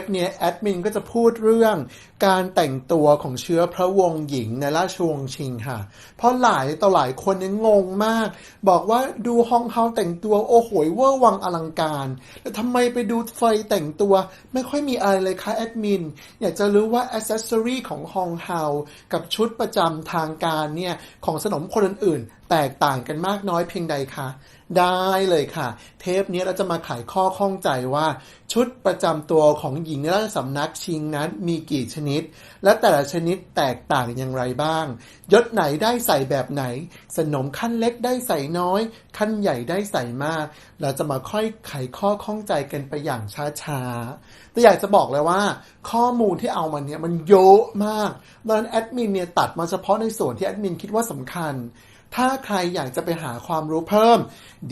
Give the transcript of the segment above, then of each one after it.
ปเนี่ยแอดมินก็จะพูดเรื่องการแต่งตัวของเชื้อพระวงศ์หญิงในราชวงศ์ชิงค่ะ เพราะหลายต่อหลายคนเนี่ยงงมาก บอกว่าดูฮองเฮาแต่งตัวโอ้โหเวอร์วังอลังการ แต่ทำไมไปดูไฟแต่งตัวไม่ค่อยมีอะไรเลยคะแอดมิน อยากจะรู้ว่าอ c เซสซอรีของฮองเฮากับชุดประจำทางการเนี่ยของสนมคนอื่น แตกต่างกันมากน้อยเพียงใดคะได้เลยค่ะ เทปนี้เราจะมาไขข้อข้องใจว่า ชุดประจำตัวของหญิงในราชสำนักชิงนั้นมีกี่ชนิด และแต่ละชนิดแตกต่างอย่างไรบ้าง ยศไหนได้ใส่แบบไหน สนมขั้นเล็กได้ใส่น้อย ขั้นใหญ่ได้ใส่มาก เราจะมาค่อยไขข้อข้องใจกันไปอย่างช้าๆ แต่อยากจะบอกเลยว่า ข้อมูลที่เอามาเนี่ยมันเยอะมากดังนั้นแอดมินเนี่ยตัดมาเฉพาะในส่วนที่แอดมินคิดว่าสำคัญ ถ้าใครอยากจะไปหาความรู้เพิ่ม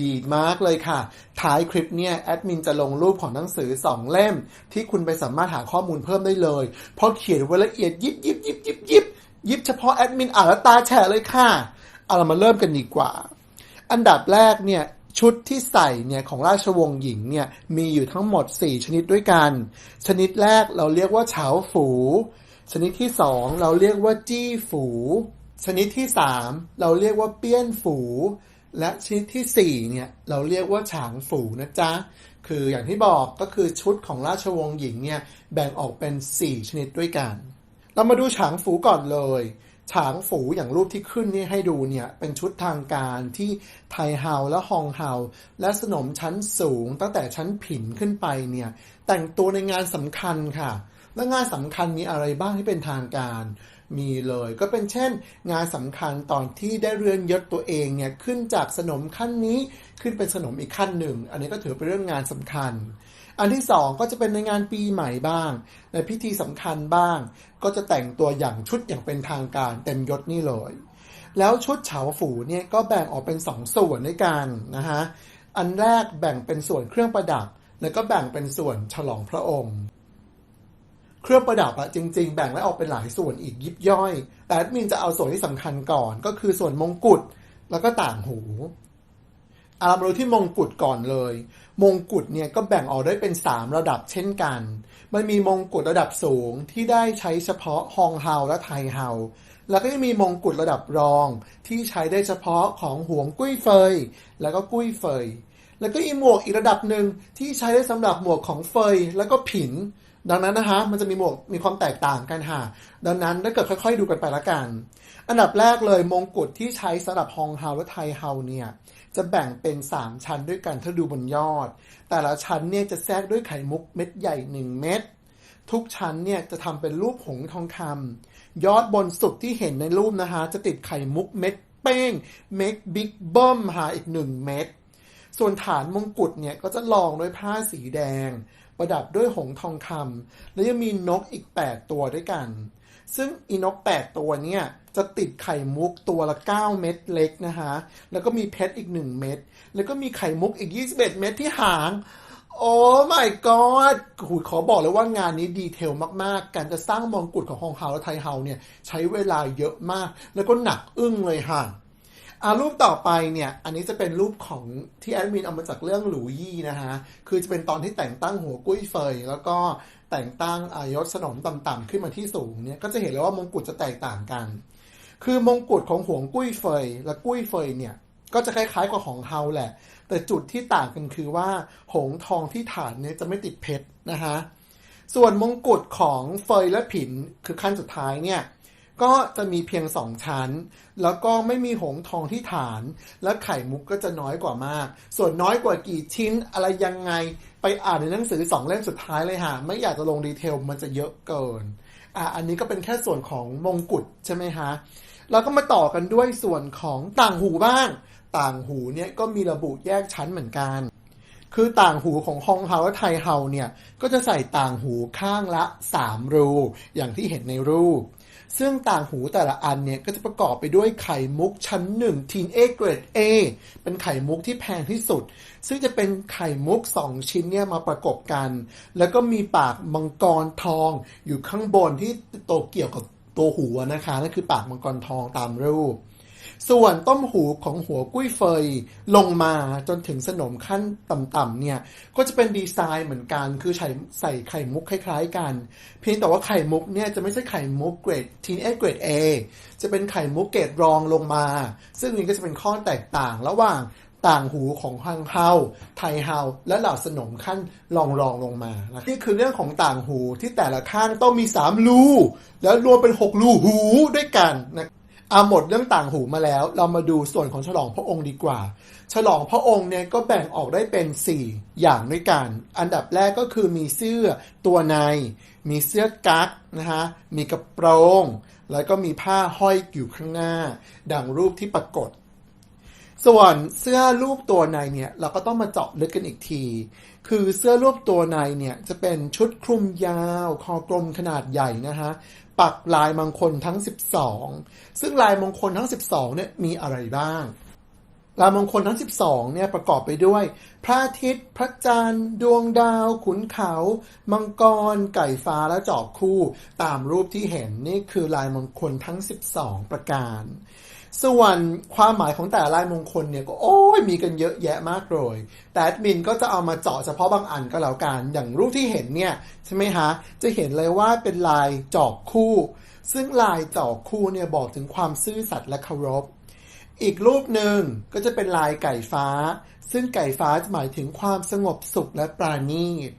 ดีมากเลยค่ะ ท้ายคลิปเนี่ยแอดมินจะลงรูปของหนังสือ 2 เล่ม ที่คุณไปสามารถหาข้อมูลเพิ่มได้เลย เพราะเขียนไว้ละเอียดยิบยิบยิบยิบยิบยิบเฉพาะแอดมินอ่านแล้วตาแฉะเลยค่ะเอาเรามาเริ่มกันดีกว่า อันดับแรกเนี่ยชุดที่ใส่เนี่ยของราชวงศ์หญิงเนี่ยมีอยู่ทั้งหมด 4 ชนิดด้วยกัน ชนิดแรกเราเรียกว่าเฉาฝู ชนิดที่ 2 เราเรียกว่าจี้ฝู ชนิดที่ 3 เราเรียกว่าเปี้ยนฝู และชนิดที่ 4 เนี่ย เราเรียกว่าฉางฝูนะจ๊ะ คืออย่างที่บอกก็คือชุดของราชวงศ์หญิงเนี่ย แบ่งออกเป็น 4 ชนิดด้วยกัน เรามาดูฉางฝูก่อนเลยฉางฝูอย่างรูปที่ขึ้นนี่ให้ดูเนี่ย เป็นชุดทางการที่ไทเฮาและฮองเฮาและสนมชั้นสูงตั้งแต่ชั้นผินขึ้นไปเนี่ย แต่งตัวในงานสำคัญค่ะ และงานสำคัญมีอะไรบ้างที่เป็นทางการ มีเลย ก็เป็นเช่น งานสำคัญตอนที่ได้เรือนยศตัวเองเนี่ยขึ้นจากสนมขั้นนี้ขึ้นเป็นสนมอีกขั้นหนึ่ง อันนี้ก็ถือเป็นเรื่องงานสำคัญ อันที่สองก็จะเป็นในงานปีใหม่บ้าง ในพิธีสำคัญบ้าง ก็จะแต่งตัวอย่างชุดอย่างเป็นทางการเต็มยศนี่เลยแล้วชุดเฉาฝูเนี่ยก็แบ่งออกเป็นสองส่วนด้วยกันนะฮะ อันแรกแบ่งเป็นส่วนเครื่องประดับ แล้วก็แบ่งเป็นส่วนฉลองพระองค์ เครื่องประดับอะจริง ๆ แบ่งไว้ออกเป็นหลายส่วนอีกยิบย่อย แต่แอดมินจะเอาส่วนที่สำคัญก่อนก็คือส่วนมงกุฎแล้วก็ต่างหูเอามาดูที่มงกุฎก่อนเลย มงกุฎเนี่ยก็แบ่งออกได้เป็น 3 ระดับเช่นกัน มันมีมงกุฎระดับสูงที่ได้ใช้เฉพาะฮองเฮาและไทเฮาแล้วก็ยังมีมงกุฎระดับรองที่ใช้ได้เฉพาะของหวงกุ้ยเฟย แล้วก็กุ้ยเฟย แล้วก็อีหมวกอีกระดับหนึ่งที่ใช้ได้สำหรับหมวกของเฟย แล้วก็ผิน ดังนั้นนะฮะมันจะมีหมวกมีความแตกต่างกันค่ะ ดังนั้นถ้าเกิดค่อย ๆ ดูกันไปละกัน อันดับแรกเลยมงกุฎที่ใช้สำหรับฮองเฮาและไทเฮาเนี่ยจะแบ่งเป็น 3 ชั้นด้วยกันถ้าดูบนยอด แต่ละชั้นเนี่ยจะแทรกด้วยไข่มุกเม็ดใหญ่ 1 เม็ดทุกชั้นเนี่ยจะทำเป็นรูปหงส์ทองคำยอดบนสุดที่เห็นในรูปนะฮะจะติดไข่มุกเม็ดเป้งเม็ดบิ๊กเบิ้มหาอีก 1 เม็ดส่วนฐานมงกุฎเนี่ยก็จะรองด้วยผ้าสีแดง ประดับด้วยหงส์ทองคำและยังมีนกอีก 8 ตัวด้วยกัน ซึ่งอีนก 8 ตัวเนี่ยจะติดไข่มุกตัวละ 9 เม็ดเล็กนะฮะแล้วก็มีเพชรอีก 1 เม็ด แล้วก็มีไข่มุกอีก 21 เม็ดที่หาง โอ้ my god หูขอบอกเลยว่างานนี้ดีเทลมาก ๆ การจะสร้างมงกุฎของฮองเฮาและไทเฮาเนี่ยใช้เวลาเยอะมาก แล้วก็หนักอึ้งเลยค่ะ อารูปต่อไปเนี่ย อันนี้จะเป็นรูปของที่แอดมินเอามาจากเรื่องหลูยี่นะฮะ คือจะเป็นตอนที่แต่งตั้งหัวกุ้ยเฟย แล้วก็แต่งตั้งอายศสนมต่ำๆขึ้นมาที่สูงเนี่ยก็จะเห็นเลยว่ามงกุฎจะแตกต่างกัน คือมงกุฎของหวงกุ้ยเฟย และกุ้ยเฟยเนี่ยก็จะคล้ายๆกับของเฮาแหละ แต่จุดที่ต่างกันคือว่าหงทองที่ฐานเนี่ยจะไม่ติดเพชรนะฮะส่วนมงกุฎของเฟยและผินคือขั้นสุดท้ายเนี่ย ก็จะมีเพียงสองชั้น แล้วก็ไม่มีหงทองที่ฐาน และไข่มุกก็จะน้อยกว่ามาก ส่วนน้อยกว่ากี่ชิ้นอะไรยังไง ไปอ่านในหนังสือสองเล่มสุดท้ายเลยฮะ ไม่อยากจะลงดีเทลมันจะเยอะเกิน อะอันนี้ก็เป็นแค่ส่วนของมงกุฎใช่ไหมฮะเราก็มาต่อกันด้วยส่วนของต่างหูบ้าง ต่างหูเนี่ยก็มีระบุแยกชั้นเหมือนกัน คือต่างหูของฮองเฮาและไทเฮาเนี่ย ก็จะใส่ต่างหูข้างละ 3 รู อย่างที่เห็นในรูป ซึ่งต่างหูแต่ละอันเนี่ยก็จะประกอบไปด้วยไข่มุกชั้น1 Teen A Grade A เป็นไข่มุกที่แพงที่สุด ซึ่งจะเป็นไข่มุก 2 ชิ้นเนี่ยมาประกบกัน แล้วก็มีปากมังกรทองอยู่ข้างบนที่โตเกี่ยวกับตัวหัวนะคะนั่นคือปากมังกรทองตามรูป ส่วนต้มหูของหัวกุ้ยเฟยลงมาจนถึงสนมขั้นต่ำๆเนี่ย ก็จะเป็นดีไซน์เหมือนกัน คือใส่ใส่ไข่มุกคล้ายๆกัน เพียงแต่ว่าไข่มุกเนี่ยจะไม่ใช่ไข่มุกเกรดทีนเอเกรด A จะเป็นไข่มุกเกรดรองลงมา ซึ่งนี่ก็จะเป็นข้อแตกต่างระหว่างต่างหูของฮังเฮาไทเฮาและเหล่าสนมขั้นรองรองลงมานะนี่คือเรื่องของต่างหูที่แต่ละข้างต้องมี 3 รู แล้วรวมเป็น 6 รูหูด้วยกันนะ อาหมดเรื่องต่างหูมาแล้ว เรามาดูส่วนของฉลองพระองค์ดีกว่า ฉลองพระองค์เนี่ยก็แบ่งออกได้เป็น 4 อย่างด้วยกัน อันดับแรกก็คือมีเสื้อตัวใน มีเสื้อกั๊กนะฮะ มีกระโปรง แล้วก็มีผ้าห้อยอยู่ข้างหน้า ดังรูปที่ปรากฏ ส่วนเสื้อรูปตัวในเนี่ยเราก็ต้องมาเจาะลึกกันอีกที คือเสื้อรูปตัวในเนี่ยจะเป็นชุดคลุมยาว คอกลมขนาดใหญ่นะฮะปักลายมงคลทั้ง 12 ซึ่งลายมงคลทั้ง 12เนี่ยมีอะไรบ้างลายมงคลทั้ง 12เนี่ยประกอบไปด้วย พระอาทิตย์ พระจันทร์ ดวงดาว ขุนเขา มังกร ไก่ฟ้าและจอกคู่ ตามรูปที่เห็นนี่คือลายมงคลทั้ง 12 ประการ ส่วนความหมายของแต่ละลายมงคลเนี่ยก็โอ้ยมีกันเยอะแยะมากเลย แต่แอดมินก็จะเอามาเจาะเฉพาะบางอันก็แล้วกัน อย่างรูปที่เห็นเนี่ยใช่ไหมฮะ จะเห็นเลยว่าเป็นลายจอกคู่ ซึ่งลายจอกคู่เนี่ยบอกถึงความซื่อสัตย์และเคารพ อีกรูปหนึ่งก็จะเป็นลายไก่ฟ้า ซึ่งไก่ฟ้าจะหมายถึงความสงบสุขและปราณีต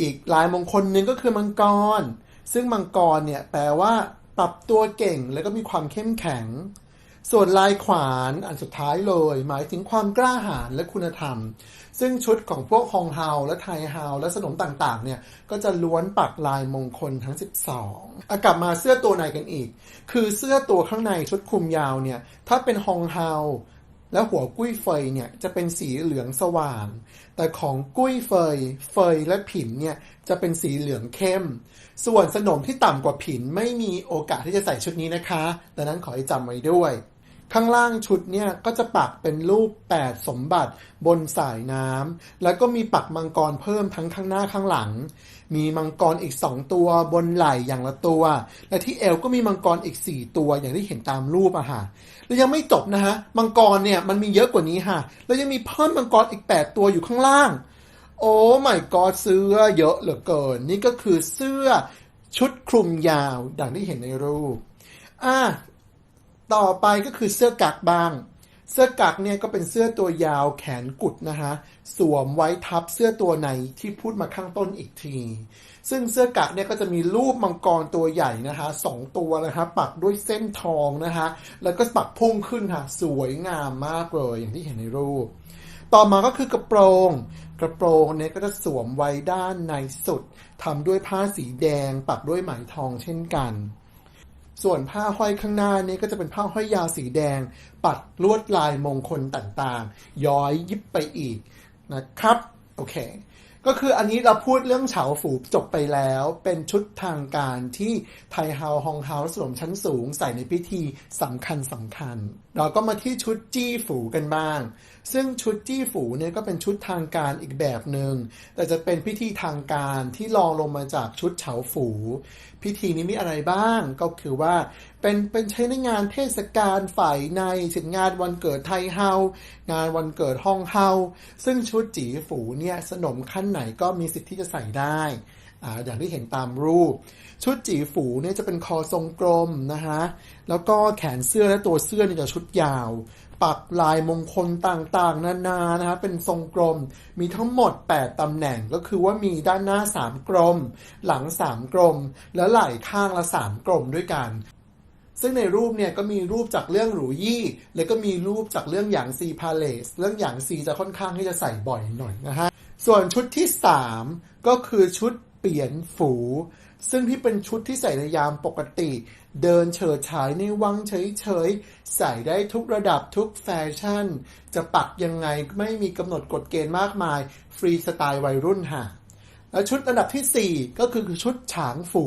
อีกลายมงคลหนึ่งก็คือมังกร ซึ่งมังกรเนี่ยแปลว่า ปรับตัวเก่งแล้วก็มีความเข้มแข็ง ส่วนลายขวานอันสุดท้ายเลย หมายถึงความกล้าหาญและคุณธรรม ซึ่งชุดของพวกฮองเฮาและไทเฮาและสนมต่างๆ เนี่ย ก็จะล้วนปักลายมงคลทั้ง 12อะกลับมาเสื้อตัวในกันอีก คือเสื้อตัวข้างในชุดคลุมยาวเนี่ย ถ้าเป็นฮองเฮาและหัวกุ้ยเฟยเนี่ยจะเป็นสีเหลืองสว่าง แต่ของกุ้ยเฟย เฟยและผินเนี่ยจะเป็นสีเหลืองเข้ม ส่วนสนมที่ต่ำกว่าผินไม่มีโอกาสที่จะใส่ชุดนี้นะคะ ดังนั้นขอให้จำไว้ด้วย ข้างล่างชุดเนี่ยก็จะปักเป็นรูป 8 สมบัติบนสายน้ำแล้วก็มีปักมังกรเพิ่มทั้งข้างหน้าข้างหลัง มีมังกรอีก 2 ตัวบนไหล่อย่างละตัว และที่เอวก็มีมังกรอีก 4 ตัวอย่างที่เห็นตามรูปอะค่ะแล้วยังไม่จบนะฮะมังกรเนี่ยมันมีเยอะกว่านี้ค่ะ แล้วยังมีเพิ่มมังกรอีก 8 ตัวอยู่ข้างล่าง โอ้ไม่กอดเสื้อเยอะเหลือเกิน นี่ก็คือเสื้อชุดคลุมยาวดังที่เห็นในรูปอะ ต่อไปก็คือเสื้อกักบ้าง เสื้อกักเนี่ยก็เป็นเสื้อตัวยาวแขนกุดนะฮะสวมไว้ทับเสื้อตัวในที่พูดมาข้างต้นอีกที ซึ่งเสื้อกักเนี่ยก็จะมีรูปมังกรตัวใหญ่นะคะสองตัวนะคะปักด้วยเส้นทองนะคะแล้วก็ปักพุ่งขึ้นค่ะสวยงามมากเลยอย่างที่เห็นในรูป ต่อมาก็คือกระโปรง กระโปรงเนี่ยก็จะสวมไว้ด้านในสุดทำด้วยผ้าสีแดงปักด้วยไหมทองเช่นกัน ส่วนผ้าห้อยข้างหน้านี้ก็จะเป็นผ้าห้อยยาวสีแดง ปัดลวดลายมงคลต่างๆ ย้อยยิบไปอีกนะครับ โอเค ก็คืออันนี้เราพูดเรื่องเฉาฝูจบไปแล้ว เป็นชุดทางการที่ไทเฮาฮองเฮาสวมชั้นสูงใส่ในพิธีสำคัญสำคัญ เราก็มาที่ชุดจี้ฝูกันบ้าง ซึ่งชุดจี้ฝูเนี่ยก็เป็นชุดทางการอีกแบบหนึง่งแต่จะเป็นพิธีทางการที่รองลงมาจากชุดเฉาฝู พิธีนี้มีอะไรบ้างก็คือว่า เป็นเป็นใช้ในงานเทศกาลฝ่ายในเช่นงานวันเกิดไทยเฮา งานวันเกิดฮ่องเฮา ซึ่งชุดจีฝูเนี่ยสนมขั้นไหนก็มีสิทธิ์ที่จะใส่ได้อย่างที่เห็นตามรูป ชุดจีฝูเนี่ยจะเป็นคอทรงกลมนะฮะแล้วก็แขนเสื้อและตัวเสื้อเนี่ยจะชุดยาว ปักลายมงคลต่างๆ นานานะฮะเป็นทรงกลม มีทั้งหมด 8 ตำแหน่งก็คือว่ามีด้านหน้า 3 กลม หลัง 3 กลม และไหล่ข้างละ 3 กลมด้วยกัน ซึ่งในรูปเนี่ยก็มีรูปจากเรื่องหรูยี่ แล้วก็มีรูปจากเรื่องหยางซีพาเลส เรื่องหยางซีจะค่อนข้างที่จะใส่บ่อยหน่อยนะฮะ ส่วนชุดที่ 3 ก็คือชุดเปลี่ยนฝู ซึ่งที่เป็นชุดที่ใส่ในยามปกติ เดินเฉิดฉายในวังเฉยๆ ใส่ได้ทุกระดับทุกแฟชั่น จะปักยังไงไม่มีกำหนดกฎเกณฑ์มากมาย ฟรีสไตล์วัยรุ่นค่ะ และชุดอันดับทีสี่ 4 ก็คือชุดฉางฝู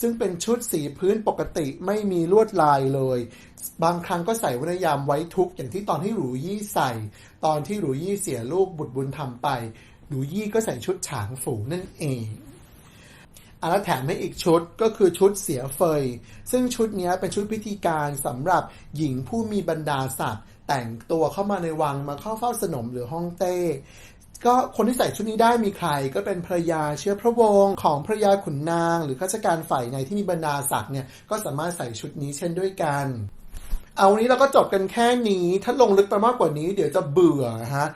ซึ่งเป็นชุดสีพื้นปกติไม่มีลวดลายเลย บางครั้งก็ใส่ไว้ในยามไว้ทุกข์อย่างที่ตอนที่หรูยี่ใส่ ตอนที่หรูยี่เสียลูกบุตรบุญธรรมไป หรูยี่ก็ใส่ชุดฉางฝูนั่นเองอันแล้วแถมให้อีกชุดก็คือชุดเสียเฟย ซึ่งชุดนี้เป็นชุดพิธีการสำหรับหญิงผู้มีบรรดาศักดิ์แต่งตัวเข้ามาในวังมาเข้าเฝ้าสนมหรือฮ่องเต้ ก็คนที่ใส่ชุดนี้ได้มีใครก็เป็นภรยาเชื้อพระวงศ์ของภรยาขุนนาง หรือข้าราชการฝ่ายในที่มีบรรดาศักดิ์เนี่ยก็สามารถใส่ชุดนี้เช่นด้วยกัน เอาวันนี้เราก็จบกันแค่นี้ ถ้าลงลึกไปมากกว่านี้เดี๋ยวจะเบื่อนะฮะ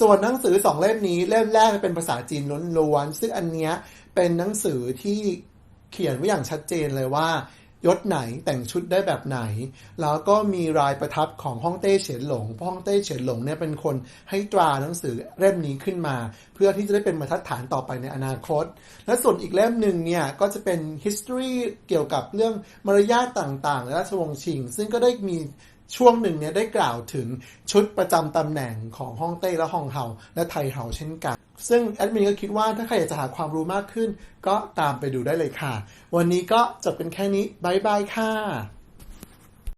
ส่วนหนังสือสองเล่มนี้เล่มแรกเป็นภาษาจีนล้วนๆซึ่งอันเนี้ยเป็นหนังสือที่เขียนไว้อย่างชัดเจนเลยว่า ยศไหนแต่งชุดได้แบบไหน แล้วก็มีรายประทับของฮ่องเต้เฉินหลงพราะฮ่องเต้เฉินหลงเนี่ยเป็นคนให้ตราหนังสือเล่มนี้ขึ้นมา เพื่อที่จะได้เป็นบรรทัดฐานต่อไปในอนาคต และส่วนอีกเล่มหนึ่งเนี่ยก็จะเป็น history เกี่ยวกับเรื่องมารยาทต่างๆในราชวงศ์ชิง ซึ่งก็ได้มีช่วงหนึ่งเนี่ยได้กล่าวถึงชุดประจำตำแหน่งของฮ่องเต้และฮ่องเฮาและไทเฮาเช่นกัน ซึ่งแอดมินก็คิดว่าถ้าใครอยากจะหาความรู้มากขึ้น ก็ตามไปดูได้เลยค่ะ วันนี้ก็จบเป็นแค่นี้บายบายค่ะ